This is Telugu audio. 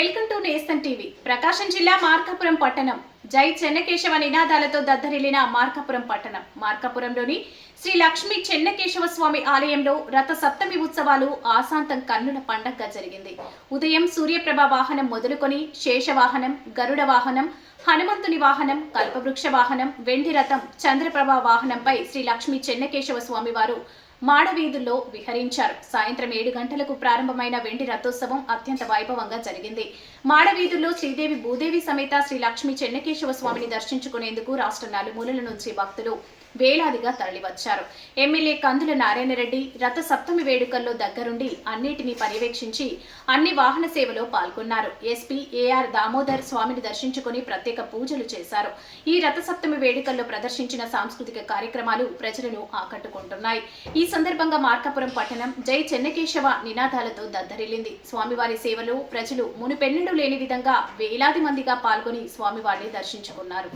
నేస్తం టీవీ. ప్రకాశం జిల్లా మార్కాపురం పట్టణం. జై చెన్నకేశవ నినాదాలతో దద్దరిల్లిన మార్కాపురం పట్టణం. మార్కాపురంలోని శ్రీ లక్ష్మీ చెన్నకేశవ స్వామి ఆలయంలో రథ సప్తమి ఉత్సవాలు ఆశాంతం కన్నుల పండగగా జరిగింది. ఉదయం సూర్యప్రభ వాహనం మొదలుకొని శేషవాహనం గరుడ వాహనం హనుమంతుని వాహనం కల్పవృక్ష వాహనం వెండి రథం చంద్రప్రభ వాహనంపై శ్రీ లక్ష్మీ చెన్నకేశవ స్వామి వారు మాడవీధుల్లో విహరించారు. సాయంత్రం ఏడు గంటలకు ప్రారంభమైన వెండి రథోత్సవం అత్యంత వైభవంగా జరిగింది. మాడవీధుల్లో శ్రీదేవి భూదేవి సమేత శ్రీ లక్ష్మీ చెన్నకేశవ స్వామిని దర్శించుకునేందుకు రాష్ట్ర నలుమూలల నుంచి భక్తులు వేలాదిగా తరలివచ్చారు. ఎమ్మెల్యే కందుల నారాయణరెడ్డి రథ సప్తమి వేడుకల్లో దగ్గరుండి అన్నిటినీ పర్యవేక్షించి అన్ని వాహన సేవలో పాల్గొన్నారు. ఎస్పీ ఏఆర్ దామోదర్ స్వామిని దర్శించుకుని ప్రత్యేక పూజలు చేశారు. ఈ రథ సప్తమి వేడుకల్లో ప్రదర్శించిన సాంస్కృతిక కార్యక్రమాలు ప్రజలను ఆకట్టుకుంటున్నాయి. ఈ సందర్భంగా మార్కాపురం పట్టణం జై చెన్నకేశవ నినాదాలతో దద్దరిల్లింది. స్వామివారి సేవలో ప్రజలు మునుపెన్నడూ లేని విధంగా వేలాది మందిగా పాల్గొని స్వామివారిని దర్శించుకున్నారు.